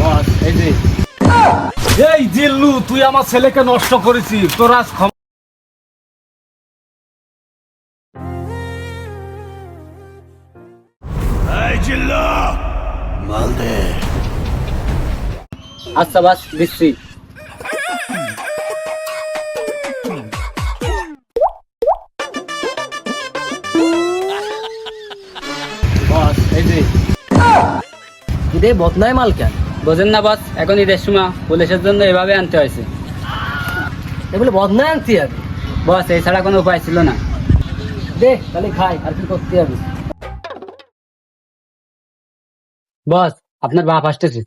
বস এই জিল্লু তুই আমার ছেলেকে নষ্ট করেছিস তোর আজ আচ্ছা বাস দিচ্ছি। বস এই যে। কিরে বদনাই মাল কেন? বোঝেন না বস এখন ঈদের সময় পুলিশের জন্য এভাবে আনতে হয়েছে। এগুলো বদনাই আনতে হবে? বস এই ছাড়া কোনো উপায় ছিল না। দে তাহলে খাই আর কি করতে হবে? বস আপনার বাপ আসতেছে।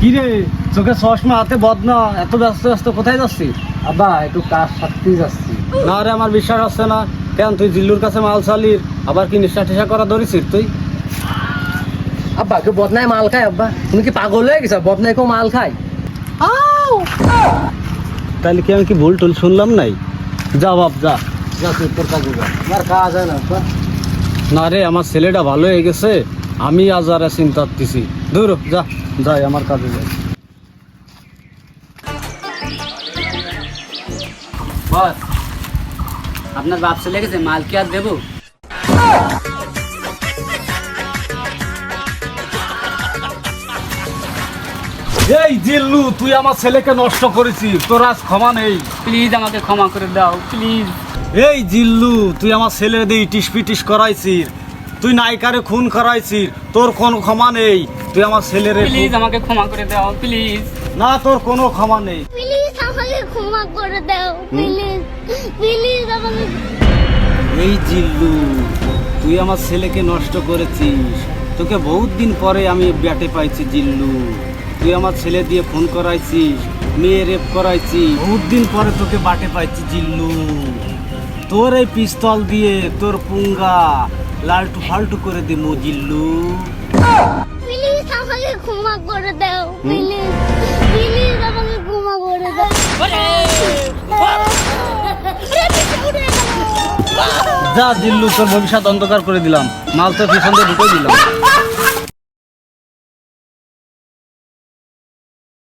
কি রে চোখে চশমা হাতে বদনা এত ব্যস্ত ব্যস্ত কোথায় যাচ্ছিস আব্বা একটু কাজ সারতে যাচ্ছি। না রে আমার বিশ্বাস হচ্ছে না। কেন তুই জিল্লুর কাছে মাল চালির? আবার কি নিশা টিসা করা ধরেছিস তুই? আব্বা কেউ বদনাই মাল খায় আব্বা? তুমি কি পাগল হয়ে গেছো? বদনাই কেউ মাল খায়? তাহলে কি আমি কি ভুল টুল শুনলাম নাই? যা বাপ যা। যা তুই তোর কাজে আমার কাজ হয় না আব্বা না রে আমার ছেলেটা ভালো হয়ে গেছে। আমি আজ আর চিন্তা করতেছি। দূর যা যাই আমার কাজে যাই। বস আপনার বাপ চলে গেছে মাল কি আর দেবো? এই জিল্লু তুই আমার ছেলেকে নষ্ট করেছিস তোর আজ ক্ষমা নেই। প্লিজ আমাকে ক্ষমা করে দাও প্লিজ এই জিল্লু তুই আমার ছেলের দিয়ে ইটিস পিটিস করাইছিস। তুই নায়িকারে খুন করাইছিস তোর কোনো ক্ষমা নেই। তুই আমার ছেলেরে প্লিজ আমাকে ক্ষমা করে দাও প্লিজ না তোর কোনো ক্ষমা নেই। প্লিজ আমাকে ক্ষমা করে দাও প্লিজ প্লিজ আমাকে এই জিল্লু তুই আমার ছেলেকে নষ্ট করেছিস। তোকে বহুত দিন পরে আমি ব্যাটে পাইছি জিল্লু। তুই আমার ছেলে দিয়ে ফোন করাইছিস মেয়ে রেপ করাইছি বহুত দিন পরে তোকে বাটে পাইছি জিল্লু। তোর এই পিস্তল দিয়ে তোর পুঙ্গা লালটু ফালটু করে দে জিল্লু। প্লিজ আমাকে ক্ষমা করে দাও প্লিজ প্লিজ আমাকে ক্ষমা করে দাও। যা দিল্লু তোর ভবিষ্যৎ অন্ধকার করে দিলাম। মাল তো পিছন দিয়ে ঢুকে দিলাম।